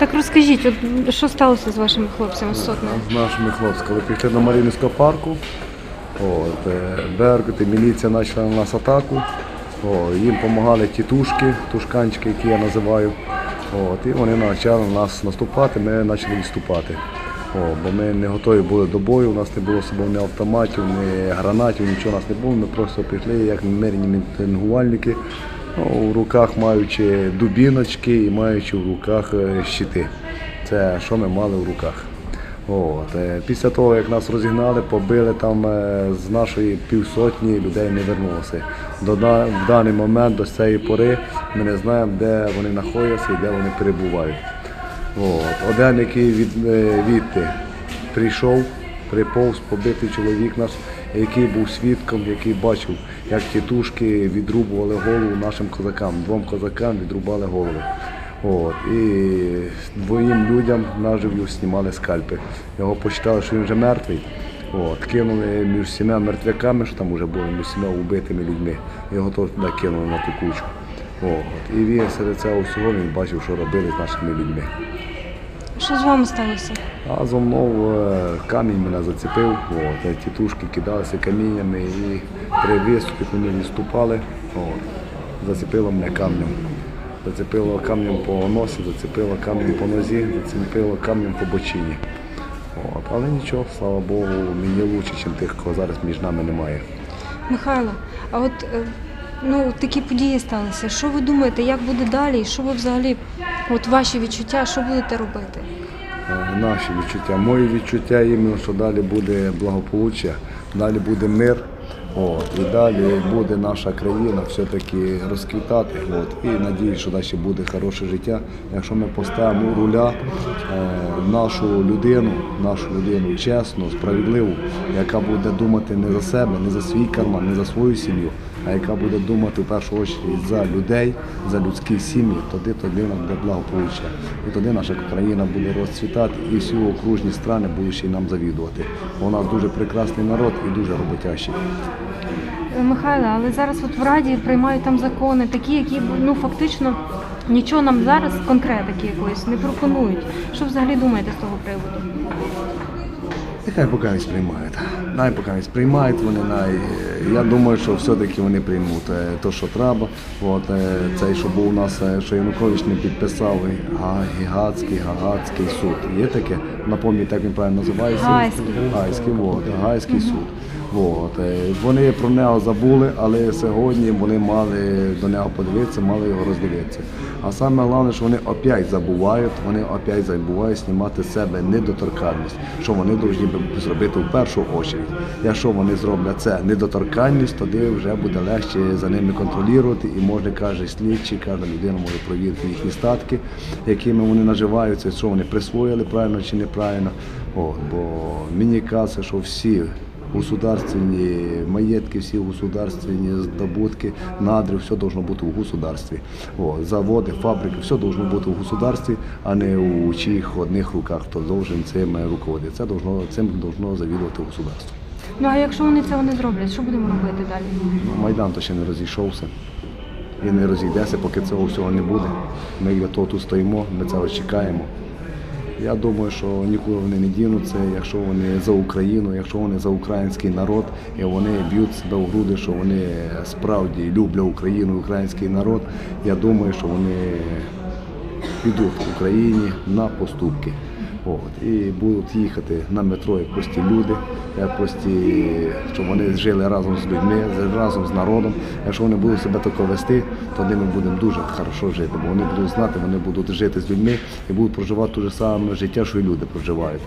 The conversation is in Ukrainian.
Так розкажіть, от що сталося з вашими хлопцями з сотнею? з нашими хлопцями. Коли прийшли до Мар'їнського парку, от, е, Беркут і міліція почала на нас атаку. О, їм допомагали тітушки, тушканчики, які я називаю. От, і вони почали на нас наступати, ми почали відступати. О, бо ми не готові були до бою, у нас не було з собою ні автоматів, ні гранатів, нічого у нас не було. Ми просто прийшли як мирні мітингувальники, у руках маючи дубіночки і маючи в руках е, щити. Це що ми мали в руках. От. е, Після того, як нас розігнали, побили там е, з нашої півсотні людей не вернулося. До, в даний момент, до цієї пори, ми не знаємо, де вони знаходяться і де вони перебувають. От. Один, який від, відти прийшов, приповз, побитий чоловік наш, який був свідком, який бачив, як тітушки відрубували голову нашим козакам. Двом козакам відрубали голови. От. І двоїм людям нажив'ю знімали скальпи. Його посчитали, що він вже мертвий. От. Кинули між сім'я мертвяками, що там вже були між сім'я убитими людьми. Його туди кинули на ту кучу. От. І він серед цього всього він бачив, що робили з нашими людьми. Що з вами сталося? А зо мною е, камінь мене зацепив, от, тітушки кидалися каміннями і при виступі, ми відступали, от, зацепило мене камнем. Зацепило камнем по носі, зацепило камнем по нозі, зацепило камнем по бочині. От, але нічого, слава Богу, мені краще, ніж тих, кого зараз між нами немає. Михайло, а от е, ну, такі події сталися. Що ви думаєте, як буде далі? Що ви взагалі, от ваші відчуття, що будете робити? Е, наші відчуття. Мої відчуття іменно, що далі буде благополуччя, далі буде мир. От, і далі буде наша країна все-таки розквітати. От, і надіюсь, що далі буде хороше життя. Якщо ми поставимо руля е, нашу людину, нашу людину чесну, справедливу, яка буде думати не за себе, не за свій карман, не за свою сім'ю, а яка буде думати в першу чергу за людей, за людські сім'ї, тоді тоді нам буде благополуччя. І тоді наша країна буде розцвітати, і всі окружні страни будуть нам завідувати. У нас дуже прекрасний народ і дуже роботящий. Е, Михайло, але зараз от в Раді приймають там закони, такі, які ну фактично нічого нам зараз конкретики якоїсь не пропонують. Що взагалі думаєте з того приводу? Нехай поки не сприймають. Най поки не сприймають вони, най... я думаю, що все-таки вони приймуть те, що треба. От, е, цей, що був у нас, е, що Янукович не підписав Гігацький, Гагацький суд. Є таке? напомню, так він правильно називається? Гайський. Гайський, от, Гайський суд. От. Вони про нього забули, але сьогодні вони мали до нього подивитися, мали його роздивитися. А саме головне, що вони опять забувають, вони опять забувають знімати з себе недоторканність, що вони повинні зробити в першу очередь. Якщо вони зроблять це недоторканність, тоді вже буде легше за ними контролювати і може каже слідчий, кожна людина може провірити їхні статки, якими вони наживаються, що вони присвоїли правильно чи неправильно. От, бо мені кажеться, що всі государственні маєтки, всі государственні здобутки, надри, все должно бути у государстві. О, заводи, фабрики, все должно бути у государстві, а не у чиїх одних руках, хто должен цим руководити. Це должно, цим должно завідувати государство. Ну а якщо вони цього не зроблять, що будемо робити далі? Ну, Майдан то ще не розійшовся. Він не розійдеться, поки цього всього не буде. Ми для того тут стоїмо, ми цього чекаємо. Я думаю, що нікуди вони не дінуться, якщо вони за Україну, якщо вони за український народ, і вони б'ють себе в груди, що вони справді люблять Україну, український народ. Я думаю, що вони підуть в Україні на поступки. От, і будуть їхати на метро як прості люди, як прості, щоб вони жили разом з людьми, разом з народом. Якщо вони будуть себе тако вести, то ми будемо дуже хорошо жити, бо вони будуть знати, вони будуть жити з людьми і будуть проживати те ж саме життя, що і люди проживають.